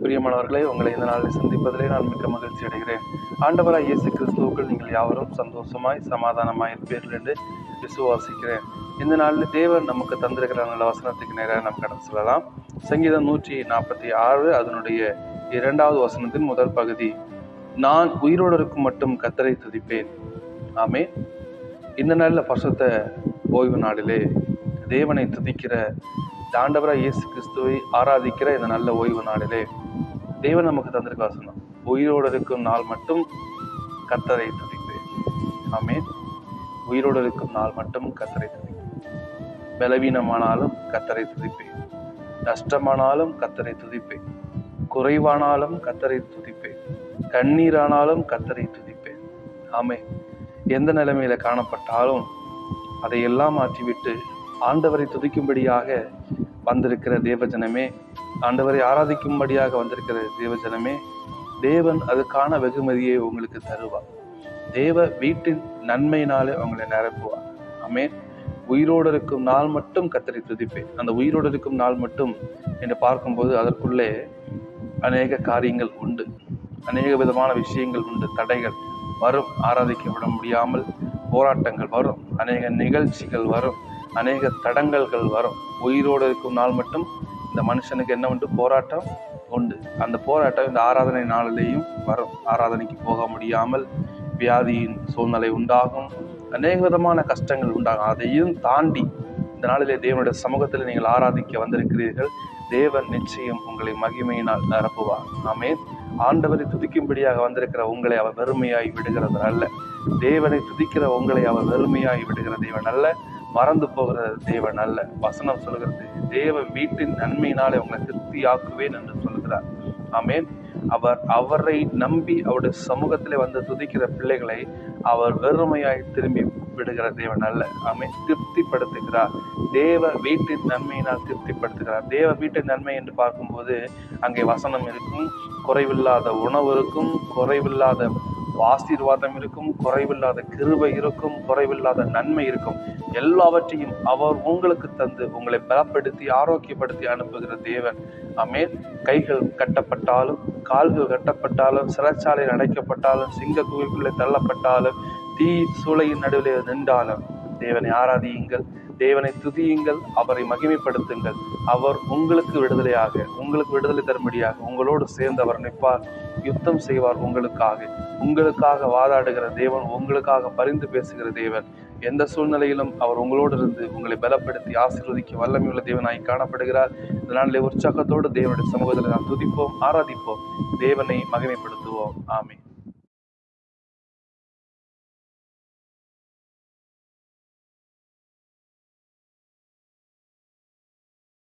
பிரியமானவர்களே உங்களை இந்த நாளில் சந்திப்பதிலே நான் மிக்க மகிழ்ச்சி அடைகிறேன். ஆண்டவராய் இயேசு கிறிஸ்துவுக்குள் நீங்கள் யாவரும் சந்தோஷமாய் சமாதானமாய் இருப்பீர்கள் என்று விசுவாசிக்கிறேன். இந்த நாளில் தேவன் நமக்கு தந்திருக்கிற நல்ல வசனத்துக்கு நேராக நாம் கடந்து செல்லலாம். சங்கீதம் நூற்றி நாற்பத்தி ஆறு அதனுடைய இரண்டாவது வசனத்தின் முதல் பகுதி நான் உயிரோடு இருக்கும் மட்டும் கத்தரை துதிப்பேன். ஆமே இந்த நாளில் பரிசுத்த ஓய்வு நாளிலே தேவனை துதிக்கிற ஆண்டவராக இயேசு கிறிஸ்துவை ஆராதிக்கிற இந்த நல்ல ஓய்வு நாளிலே தேவன் நமக்கு தந்திருக்க வசனம் உயிரோடு இருக்கும் நாள் மட்டும் கத்தரை துதிப்பேன். ஆமே உயிரோடு இருக்கும் நாள் மட்டும் கத்தரை துதிப்பேன். பலவீனமானாலும் கத்தரை துதிப்பேன். நஷ்டமானாலும் கத்தரை துதிப்பேன். குறைவானாலும் கத்தரை துதிப்பேன். கண்ணீரானாலும் கத்தரை துதிப்பேன். ஆமே எந்த நிலைமையில காணப்பட்டாலும் அதையெல்லாம் மாற்றிவிட்டு ஆண்டவரை துதிக்கும்படியாக வந்திருக்கிற தேவஜனமே ஆண்டவரை ஆராதிக்கும்படியாக வந்திருக்கிற தேவஜனமே தேவன் அதுக்கான வெகுமதியை உங்களுக்கு தருவார் தேவ வீட்டின் நன்மையினாலே உங்களை நிரப்புவார் ஆமே உயிரோடு இருக்கும் நாள் மட்டும் கத்தரை துதிப்பேன். அந்த உயிரோடு இருக்கும் நாள் மட்டும் என்று பார்க்கும்போது அதற்குள்ளே அநேக காரியங்கள் உண்டு. அநேக விதமான விஷயங்கள் உண்டு. தடைகள் வரும். ஆராதிக்க விட முடியாமல் போராட்டங்கள் வரும். அநேக நிகழ்ச்சிகள் வரும். அநேக தடங்கல்கள் வரும். உயிரோடு இருக்கும் நாள் மட்டும் இந்த மனுஷனுக்கு என்ன உண்டு? போராட்டம் உண்டு. அந்த போராட்டம் இந்த ஆராதனை நாளிலேயும் வரும். ஆராதனைக்கு போக முடியாமல் வியாதியின் சூழ்நிலை உண்டாகும். அநேக விதமான கஷ்டங்கள் உண்டாகும். அதையும் தாண்டி இந்த நாளிலே தேவனுடைய சமூகத்தில் நீங்கள் ஆராதிக்க வந்திருக்கிறீர்கள். தேவன் நிச்சயம் உங்களை மகிமையினால் நிரப்புவார். ஆமே. ஆண்டவரை துதிக்கும்படியாக வந்திருக்கிற உங்களை அவர் வெறுமையாய் விடுகிறது அல்ல. தேவனை துதிக்கிற உங்களை அவர் வெறுமையாய் விடுகிற தேவன் அல்ல. மறந்து போகிற தேவன் அல்ல. வசனம் சொல்கிறது தேவ வீட்டின் நன்மையினாலே உங்களை திருப்தியாக்குவேன் என்று சொல்கிறார் ஆமேன். அவர் அவரை நம்பி அவருடைய சமூகத்திலே வந்து துதிக்கிற பிள்ளைகளை அவர் வெறுமையாய் திரும்பி விடுகிற தேவன் அல்ல. ஆமே திருப்திப்படுத்துகிறார். தேவ வீட்டின் நன்மையினால் திருப்திப்படுத்துகிறார். தேவ வீட்டின் நன்மை என்று பார்க்கும்போது அங்கே வசனம் இருக்கும். குறைவில்லாத உணவு இருக்கும். குறைவில்லாத ஆசீர்வாதம் இருக்கும் குறைவில்லாத கிருபை இருக்கும் குறைவில்லாத நன்மை இருக்கும். எல்லாவற்றையும் அவர் உங்களுக்கு தந்து உங்களை பலப்படுத்தி ஆரோக்கியப்படுத்தி அனுப்புகிற தேவன். அமேல் கைகள் கட்டப்பட்டாலும் கால்கள் கட்டப்பட்டாலும் சிறைச்சாலையில் அடைக்கப்பட்டாலும் சிங்க குகைக்குள்ளே தள்ளப்பட்டாலும் தீ சூளையின் நடுவில் நின்றாலும் தேவனை ஆராதியுங்கள். தேவனை துதியுங்கள் அவரை மகிமைப்படுத்துங்கள். அவர் உங்களுக்கு விடுதலையாக உங்களுக்கு விடுதலை தரும்படியாக உங்களோடு சேர்ந்து அவர் நிற்பார் யுத்தம் செய்வார் உங்களுக்காக. உங்களுக்காக வாதாடுகிற தேவன் உங்களுக்காக பரிந்து பேசுகிற தேவன். எந்த சூழ்நிலையிலும் அவர் உங்களோடு இருந்து உங்களை பலப்படுத்தி ஆசீர்வதிக்க வல்லமையுள்ள தேவனாய் காணப்படுகிறார். இந்த நாளிலே உற்சாகத்தோடு தேவனுடைய சமூகத்தில் நாம் துதிப்போம் ஆராதிப்போம். தேவனை மகிமைப்படுத்துவோம். ஆமே